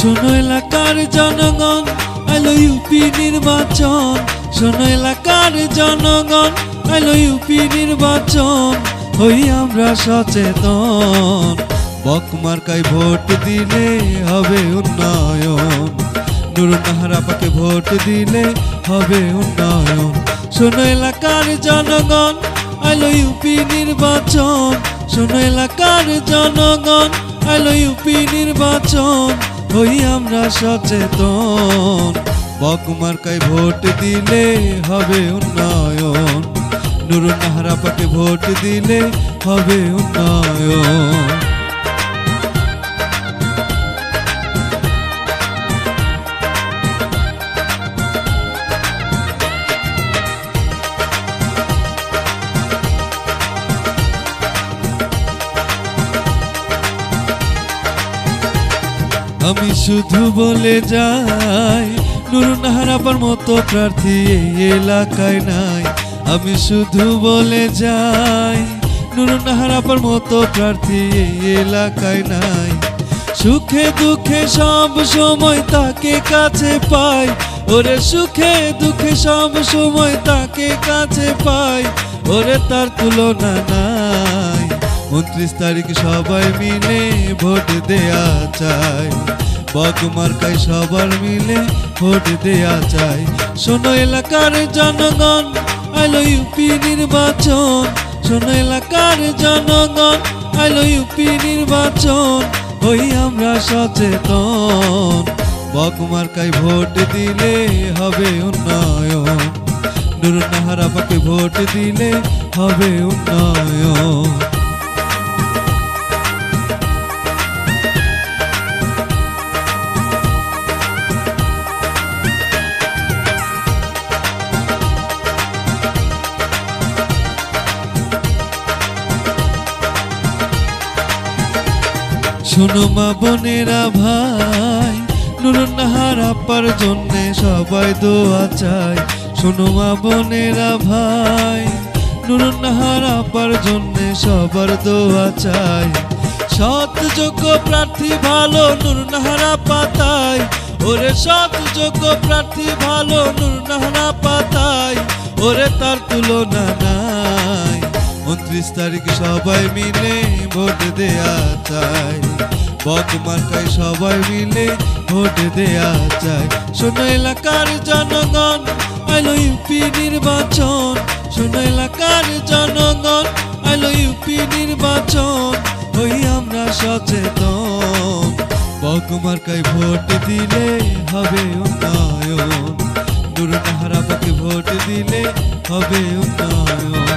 শোনো এলাকার জনগণ আইলো ইউপি নির্বাচন। শোনো এলাকার জনগণ আইলো ইউপি নির্বাচন। হই আমরা সচেতন। বকমার্কায় ভোট দিলে হবে উন্নয়ন। নুরুন্নাহার আপাকে ভোট দিলে হবে উন্নয়ন। শোনো এলাকার জনগণ আইলো ইউপি নির্বাচন। শোনো এলাকার জনগণ আইলো ইউপি নির্বাচন। হই আমরা সচেতন। বকমার্কায় ভোট দিলে হবে উন্নয়ন। নুরুন্নাহার আপাকে ভোট দিলে হবে উন্নয়ন। আমি শুধু বলে যাই নুরুন্নাহার আপার মতো প্রার্থী এই এলাকায় নাই। আমি শুধু বলে যাই নুরুন্নাহার আপার মতো প্রার্থী এই এলাকায় নাই। সুখে দুঃখে সব সময় তাকে কাছে পাই। ওরে সুখে দুঃখে সব সময় তাকে কাছে পাই। ওরে তার তুলনা নাই। উনত্রিশ তারিখ সবাই মিলে ভোট দেয়া চাই। বকমার্কায় সবার মিলে ভোট দেয়া চাই। শোনো এলাকার জনগণ আইলো ইউপি নির্বাচন। শোনো এলাকার জনগণ আইলো ইউপি নির্বাচন। হই আমরা সচেতন। বকমার্কায় ভোট দিলে হবে উন্নয়ন। নুরুন্নাহার আপাকে ভোট দিলে হবে উন্নয়ন। শোনো মা বোনেরা ভাই নুরুন্নাহার আপার জন্যে সবাই দোয়া চাই। শোনো মা বোনেরা ভাই নুরুন্নাহার আপার জন্যে সবার দোয়া চাই। সৎ যোগ্য প্রার্থী ভালো নুরুন্নাহারা পাতায় ওরে সৎ যোগ্য প্রার্থী ভালো নুরুন্নাহারা পাতায় ওরে তার তুলনা নাই। উনত্রিশ তারিখ সবাই মিলে ভোট দেয়া চাই। বকমার্কায় সবাই মিলে ভোট দেয়া চাই। শোনো এলাকার জনগণ, আইলো ইউপি নির্বাচন। শোনো এলাকার জনগণ, আইলো ইউপি নির্বাচন। হই আমরা সচেতন। বকমার্কায় ভোট দিলে হবে উন্নয়ন। নুরুন্নাহার আপাকে ভোট দিলে হবে উন্নয়ন।